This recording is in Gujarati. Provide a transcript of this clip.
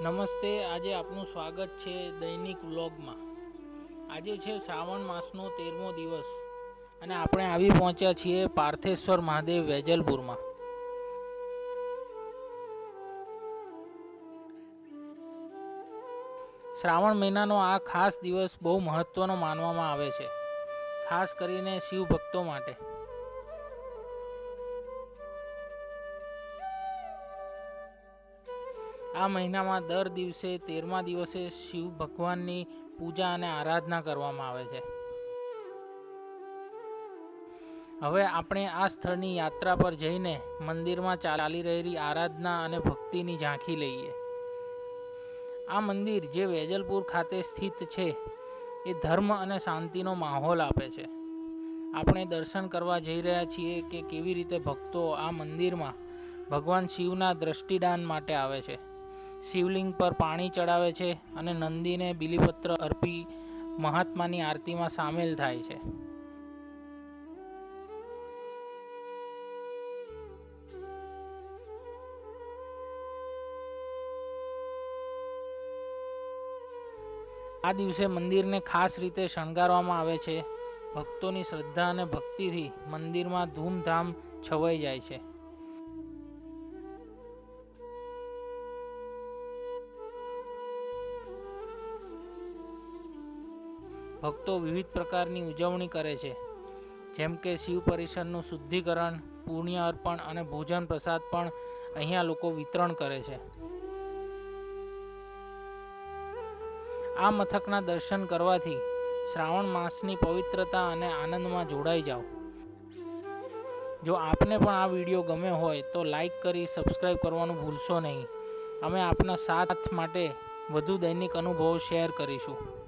નમસ્તે, આજે આપનું સ્વાગત છે દૈનિક વ્લોગમાં. આજે છે શ્રાવણ માસનો તેરમો દિવસ અને આપણે આવી પહોંચ્યા છીએ પાર્થેશ્વર મહાદેવ વેજલપુરમાં. શ્રાવણ મહિનાનો આ ખાસ દિવસ બહુ મહત્ત્વનો માનવામાં આવે છે, ખાસ કરીને શિવ ભક્તો માટે. આ મહિનામાં દર દિવસે તેરમા દિવસે શિવ ભગવાનની પૂજા અને આરાધના કરવામાં આવે છે. હવે આપણે આ સ્થળની યાત્રા પર જઈને મંદિરમાં ચાલી રહેલી આરાધના અને ભક્તિની ઝાંખી લઈએ. આ મંદિર જે વેજલપુર ખાતે સ્થિત છે, એ ધર્મ અને શાંતિનો માહોલ આપે છે. આપણે દર્શન કરવા જઈ રહ્યા છીએ કે કેવી રીતે ભક્તો આ મંદિરમાં ભગવાન શિવના દ્રષ્ટિદાન માટે આવે છે. શિવલિંગ પર પાણી ચડાવે છે અને નંદીને બિલીપત્ર અર્પી મહાત્માની આરતીમાં સામેલ થાય છે. આ દિવસે મંદિરને ખાસ રીતે શણગારવામાં આવે છે. ભક્તોની શ્રદ્ધા અને ભક્તિથી મંદિરમાં ધૂમધામ છવાઈ જાય છે. ભક્તો વિવિધ પ્રકારની ઉજવણી કરે છે. જેમ કે શિવ પરિસરનું શુદ્ધિકરણ, પુણ્ય અર્પણ અને ભોજન પ્રસાદ પણ અહીંયા લોકો વિતરણ કરે છે. આ મથકના દર્શન કરવાથી શ્રાવણ માસની પવિત્રતા અને આનંદમાં જોડાઈ જાઓ. જો આપને પણ આ વીડિયો ગમ્યો હોય તો લાઈક કરી, સબસ્ક્રાઈબ કરવાનું ભૂલશો નહીં. અમે આપના સાથ માટે વધુ દૈનિક અનુભવો શેર કરીશું.